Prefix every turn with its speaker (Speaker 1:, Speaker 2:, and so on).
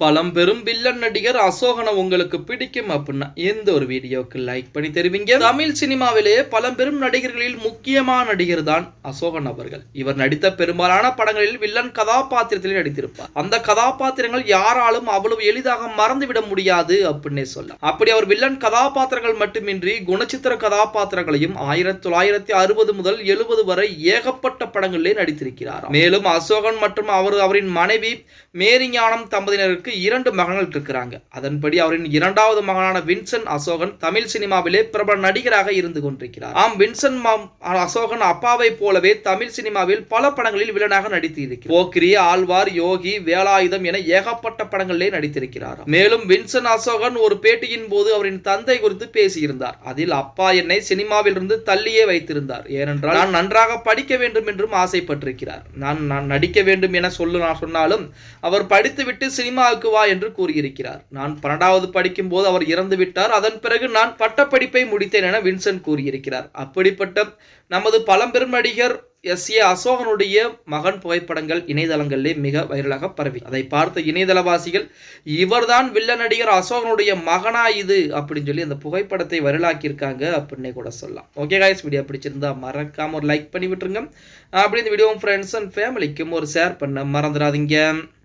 Speaker 1: பழம்பெரும் வில்லன் நடிகர் அசோகனை உங்களுக்கு பிடிக்கும் அப்படின்னா எந்த ஒரு வீடியோக்கு லைக் பண்ணி தெரிவிங்க? தமிழ் சினிமாவிலேயே பழம்பெரும் நடிகர்களில் முக்கியமான நடிகர் தான் அசோகன் அவர்கள். இவர் நடித்த பெரும்பாலான படங்களில் வில்லன் கதாபாத்திரத்தில் நடித்திருப்பார். அந்த கதாபாத்திரங்கள் யாராலும் அவ்வளவு எளிதாக மறந்துவிட முடியாது அப்படின்னே சொல்லலாம். அப்படி அவர் வில்லன் கதாபாத்திரங்கள் மட்டுமின்றி குணச்சித்திர கதாபாத்திரங்களையும் ஆயிரத்தி தொள்ளாயிரத்தி அறுபது முதல் எழுபது வரை ஏகப்பட்ட படங்களிலே நடித்திருக்கிறார் மேலும் அசோகன் மற்றும் அவர் அவரின் மனைவி மேரிஞானம் தம்பதியினருக்கு அவருக்கு இரண்டு மகன்கள் இருக்கிறாங்க. அதன்படி அவரின் இரண்டாவது மகனான வின்சென்ட் அசோகன் தமிழ் சினிமாவிலே பிரபல நடிகராக இருந்து கொண்டிருக்கிறார். ஆம் வின்சென்ட் மாம் அசோகன் அப்பாவை போலவே தமிழ் சினிமாவில் பல படங்களில் வில்லனாக நடித்திருக்கிறார். போக்கிரி ஆழ்வார் யோகி வேலாயுதம் என ஏகப்பட்ட படங்களிலே நடித்திருக்கிறார். மேலும் வின்சென்ட் அசோகன் ஒரு பேட்டியின் போது அவரின் தந்தை குறித்து பேசியிருந்தார். அதில் அப்பா என்னை சினிமாவில் இருந்து தள்ளியே வைத்திருந்தார். ஏனென்றால் நான் நன்றாக படிக்க வேண்டும் என்றும் ஆசைப்பட்டிருக்கிறார். நான் நான் நடிக்க வேண்டும் என சொல்லு நான் சொன்னாலும் அவர் படித்துவிட்டு சினிமா வா என்று கூறியிருக்கிறார். நான் பன்னெண்டாவது படிக்கும் போது அவர் இறந்து விட்டார். அதன் பிறகு நான் பட்டப்படிப்பை முடித்தேன் என வின்சென்ட் கூறியிருக்கிறார். அப்படிப்பட்ட நமது பழம்பெரும் நடிகர் எஸ் ஏ அசோகனுடைய மகன் புகைப்படங்கள் இணையதளங்களிலே மிக வைரலாக பரவி. அதை பார்த்த இணையதளவாசிகள் இவர்தான் வில்ல நடிகர் அசோகனுடைய மகனா இது? அப்படின்னு சொல்லி அந்த புகைப்படத்தை வைரலாக்கியிருக்காங்க அப்படின்னே கூட சொல்லலாம். ஓகே காய்ஸ் வீடியோ பிடிச்சிருந்தா மறக்காம ஒரு லைக் பண்ணி விட்டுருங்க. அப்படி இந்த வீடியோ ஃப்ரெண்ட்ஸ் அண்ட் ஃபேமிலிக்கும் ஒரு ஷேர் பண்ண மறந்துடாதீங்க.